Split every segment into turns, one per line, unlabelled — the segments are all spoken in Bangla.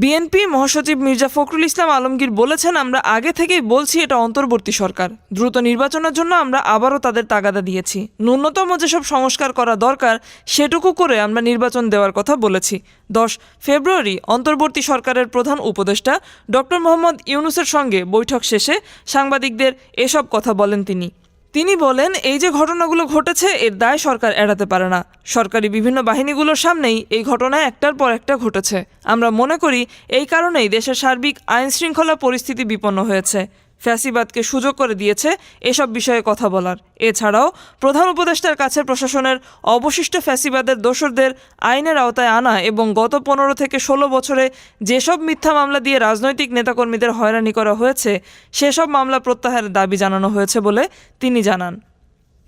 বিএনপি মহাসচিব মির্জা ফখরুল ইসলাম আলমগীর বলেছেন, আমরা আগে থেকেই বলছি এটা অন্তর্বর্তী সরকার। দ্রুত নির্বাচনের জন্য আমরা আবারও তাদের তাগাদা দিয়েছি। ন্যূনতম যেসব সংস্কার করা দরকার, সেটুকু করে আমরা নির্বাচন দেওয়ার কথা বলেছি। দশ ফেব্রুয়ারি অন্তর্বর্তী সরকারের প্রধান উপদেষ্টা ডক্টর মোহাম্মদ ইউনুসের সঙ্গে বৈঠক শেষে সাংবাদিকদের এসব কথা বলেন তিনি। তিনি বলেন, এই যে ঘটনাগুলো ঘটেছে, এর দায় সরকার এড়াতে পারে না। সরকারি বিভিন্ন বাহিনীগুলোর সামনেই এই ঘটনা একটার পর একটা ঘটেছে। আমরা মনে করি, এই কারণেই দেশের সার্বিক আইনশৃঙ্খলা পরিস্থিতি বিপন্ন হয়েছে। ফ্যাসিবাদকে সুযোগ করে দিয়েছে এসব বিষয়ে কথা বলার। এছাড়াও প্রধান উপদেষ্টার কাছে প্রশাসনের অবশিষ্ট ফ্যাসিবাদের দোসরদের আইনের আওতায় আনা এবং গত পনেরো থেকে ষোলো বছরে যেসব মিথ্যা মামলা দিয়ে রাজনৈতিক নেতাকর্মীদের হয়রানি করা হয়েছে, সেসব মামলা প্রত্যাহারের দাবি জানানো হয়েছে বলে তিনি জানান।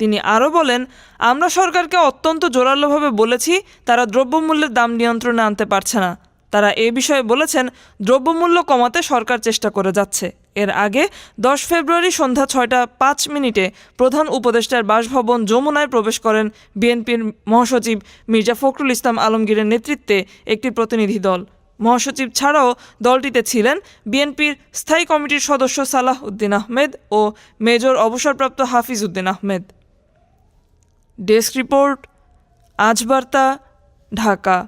তিনি আরও বলেন, আমরা সরকারকে অত্যন্ত জোরালোভাবে বলেছি, তারা দ্রব্যমূল্যের দাম নিয়ন্ত্রণে আনতে পারছে না। তারা এ বিষয়ে বলেছেন, দ্রব্যমূল্য কমাতে সরকার চেষ্টা করে যাচ্ছে। এর আগে দশ ফেব্রুয়ারি সন্ধ্যা ছয়টা পাঁচ মিনিটে প্রধান উপদেষ্টার বাসভবন যমুনায় প্রবেশ করেন বিএনপির মহাসচিব মির্জা ফখরুল ইসলাম আলমগীরের নেতৃত্বে একটি প্রতিনিধি দল। মহাসচিব ছাড়াও দলটিতে ছিলেন বিএনপির স্থায়ী কমিটির সদস্য সালাহ উদ্দিন আহমেদ ও মেজর অবসরপ্রাপ্ত Hafiz Uddin Ahmed. Desk report Ajbarta Dhaka.